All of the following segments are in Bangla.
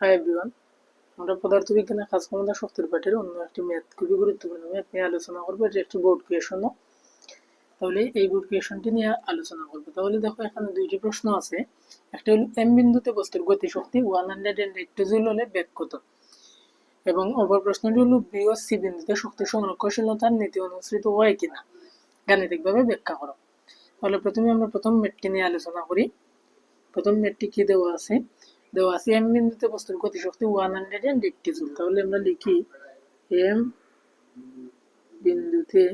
হাই এভরিওয়ান আমরা পদার্থবিজ্ঞানের কাজ ক্ষমতা শক্তির পাঠের অন্য একটি ম্যাথ খুবই গুরুত্বপূর্ণ ম্যাথ নিয়ে আলোচনা করব, এটি একটি বোর্ড ক্রিয়েশনও তাহলে এই বোর্ড ক্রিয়েশনটি নিয়ে আলোচনা করব। তাহলে দেখো, এখানে দুইটি প্রশ্ন আছে। একটা হলো এম বিন্দুতে বস্তুর গতিশক্তি one hundred and eighty joule হলে বেগ কত? এবং অপর প্রশ্নটি হলো বি ও সি বিন্দুতে শক্তি সংরক্ষণশীলতার নীতি অনুসৃত হয় কিনা? গাণিতিকভাবে ব্যাখ্যা করো। তাহলে প্রথমে আমরা প্রথম ম্যাথটি নিয়ে আলোচনা করি। প্রথম ম্যাথটি কি দেওয়া আছে? দেওয়া আছে এম বিন্দুতে বস্তুর গতিশক্তি one hundred and eighty joule তাহলে আমরা লিখি এম বিন্দুতে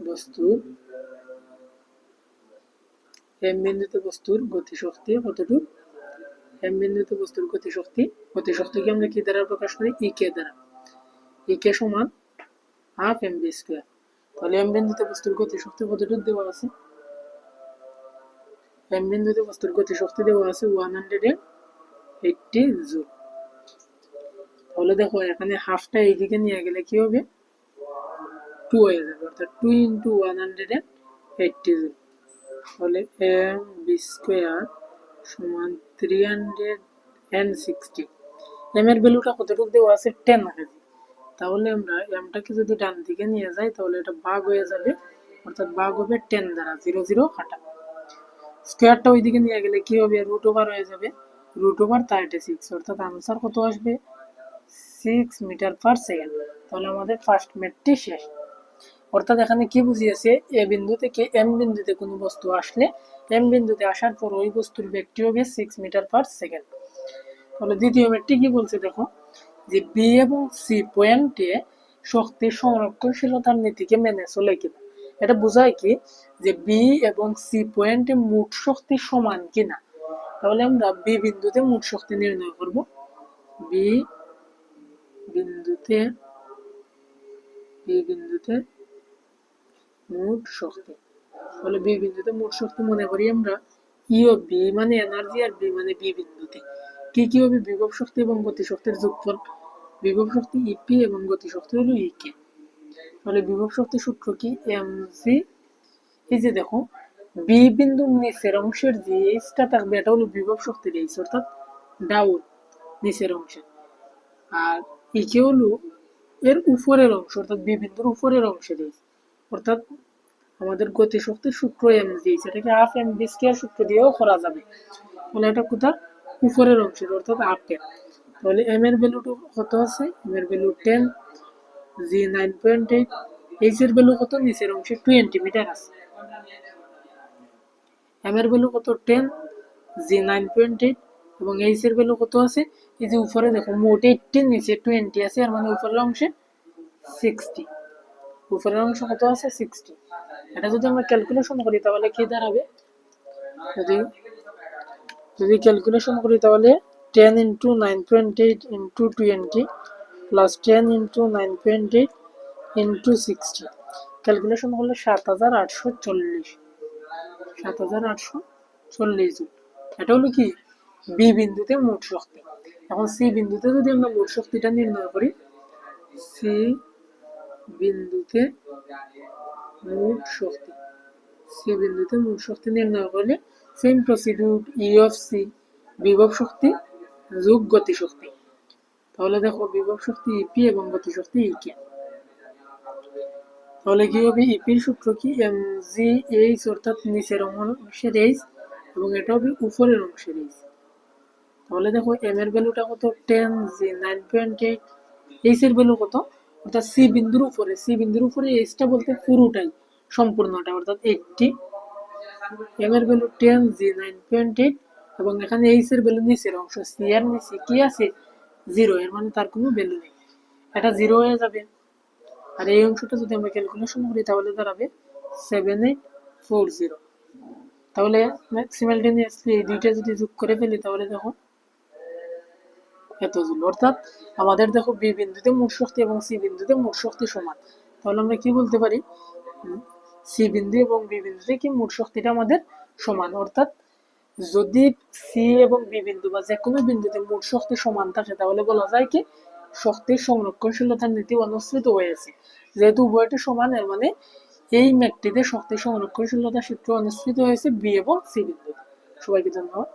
বস্তুর এম বিন্দুতে বস্তুর গতিশক্তি কতটুকু? এম বিন্দুতে বস্তুর গতিশক্তি, গতিশক্তিকে আমরা কি দ্বারা প্রকাশ করি? ই কে দ্বারা। ই কে সমান হাফ এম বি স্কোয়ার তাহলে এম বিন্দুতে বস্তুর গতিশক্তি কতটুকু দেওয়া আছে? এম বিন্দুতে বস্তুর দেওয়া আছে ওয়ান হান্ড্রেড এইটটি তাহলে দেখো এখানে হাফটা এইদিকে নিয়ে গেলে কি হবে টু হয়ে যাবে অর্থাৎ two into one hundred eighty তাহলে এম বি স্কোয়ার সমান three hundred and sixty M এর ভ্যালুটা কতটুকু দেওয়া আছে? Ten kg. তাহলে আমরা এমটাকে যদি ডান দিকে নিয়ে যাই, তাহলে এটা বাঘ হয়ে যাবে, অর্থাৎ বাঘ হবে টেন দ্বারা জিরো জিরো কাটা। স্কোয়ারটা ওইদিকে নিয়ে গেলে কি হবে? রুট ওভার হয়ে যাবে। রুট ওভার থার্টি সিক্স অর্থাৎ আনসার কত আসবে? সিক্স মিটার পার সেকেন্ড তাহলে আমাদের ফার্স্ট মেটটি শেষ। অর্থাৎ এখানে কি বুঝিয়েছে? এ বিন্দু থেকে এম বিন্দুতে কোনো বস্তু আসলে এম বিন্দুতে আসার পর ওই বস্তুর বেগটি হবে সিক্স মিটার পার সেকেন্ড তাহলে দ্বিতীয় মেটটি কি বলছে দেখো? যে বি এবং সি পয়েন্টে শক্তি সংরক্ষণশীলতার নীতিকে মেনে চলে কিনা। এটা বোঝায় কি? যে বি এবং সি পয়েন্টে মোট শক্তি সমান কিনা। তাহলে আমরা বি বিন্দুতে মোট শক্তি নির্ণয় করব। বি বিন্দুতে বি বিন্দুতে মোট শক্তি। তাহলে বি বিন্দুতে মোট শক্তি মনে করি আমরা ই ও বি মানে এনার্জি আর বি মানে বি বিন্দুতে। কি কি হবে? বিভব শক্তি এবং গতি শক্তির যোগফল। বিভব শক্তি ইপি এবং গতি শক্তি হলো ইকে তাহলে বিভব শক্তি সূত্র কি? এম জি এই যে দেখো বি বিন্দুর নিচের অংশের যে এইচটা থাকবে, এটা হলো বিভব শক্তির এইচ, অর্থাৎ ডাউন নিচের অংশের আর ইকে হলো এর উপরের অংশ, অর্থাৎ বি বিন্দুর উপরের অংশের এইচ, অর্থাৎ আমাদের গতি শক্তির সূত্র এম জি সেটাকে হাফ এম বি স্কোয়ার সূত্র দিয়েও করা যাবে। তাহলে এটা কোথা? উপরের অংশের, অর্থাৎ আপের তাহলে এম এর ভ্যালুটা কত আছে? এম এর value ten G nine point eight H এর ভ্যালু কত? নিচের অংশে টোয়েন্টি মিটার আছে। এম ভ্যালু কত? Ten G nine point eight এবং এইচ ভ্যালু কত আছে? এই যে উপরে দেখো, মোট এইটিন নিচে টোয়েন্টি আছে আর মানে উপরের অংশে সিক্সটি উপরের অংশ কত আছে? সিক্সটি এটা যদি আমরা ক্যালকুলেশন করি, তাহলে কি দাঁড়াবে? যদি যদি ক্যালকুলেশন করি, তাহলে ten into nine point eight into twenty plus ten into nine point eight into sixty calculation করলে সাত হাজার আটশো চল্লিশ। সাত হাজার আটশো চল্লিশ জন এটা হলো কি? বি বিন্দুতে মোট শক্তি। এখন সি বিন্দুতে যদি আমরা মোট শক্তিটা নির্ণয় করি সি বিন্দুতে মোট শক্তি। সি বিন্দুতে মোট শক্তি নির্ণয় করলে same procedure E of C বিভব শক্তি যোগ গতি শক্তি। তাহলে দেখো বিভব শক্তি ইপি এবং গতি শক্তি ইকে তাহলে কি হবে? ইপির সূত্র কি? এম জি এইচ অর্থাৎ নিচের অংশের এইচ এবং এটা হবে উপরের অংশের এইচ তাহলে দেখো এম এর ভ্যালুটা কত? Ten G nine point eight H এর ভ্যালু কত? অর্থাৎ সি বিন্দুর উপরে। সি বিন্দুর উপরে এইচটা বলতে পুরোটাই, সম্পূর্ণটা, অর্থাৎ এইটটি এম এর value ten G nine point eight এবং এখানে এইচ এর ভ্যালু নিচের অংশ সি এর নিচে কি আছে? জিরো এর মানে তার কোনো ভ্যালু নেই। এটা জিরো হয়ে যাবে। আর এই অংশটা যদি আমরা ক্যালকুলেশন করি, তাহলে দাঁড়াবে সেভেন এইট ফোর জিরো তাহলে সিমালটেনিয়াসলি এই দুইটা যদি যোগ করে ফেলি, তাহলে দেখো এত জুল অর্থাৎ আমাদের দেখো বি বিন্দুতে মোট শক্তি এবং সি বিন্দুতে মোট শক্তি সমান। তাহলে আমরা কি বলতে পারি? সি বিন্দু এবং বি বিন্দুতে কি মোট শক্তিটা আমাদের সমান? অর্থাৎ যদি সি এবং বি বিন্দু বা যে কোনো বিন্দুতে মোট শক্তি সমান থাকে, তাহলে বলা যায় কি, শক্তির সংরক্ষণশীলতার নীতি অনুসৃত হয়েছে। যেহেতু উভয়টি সমান, এর মানে এই ম্যাকটিতে শক্তি সংরক্ষণশীলতার সূত্র অনুসৃত হয়েছে বি এবং সি বিন্দুতে। সবাইকে ধন্যবাদ।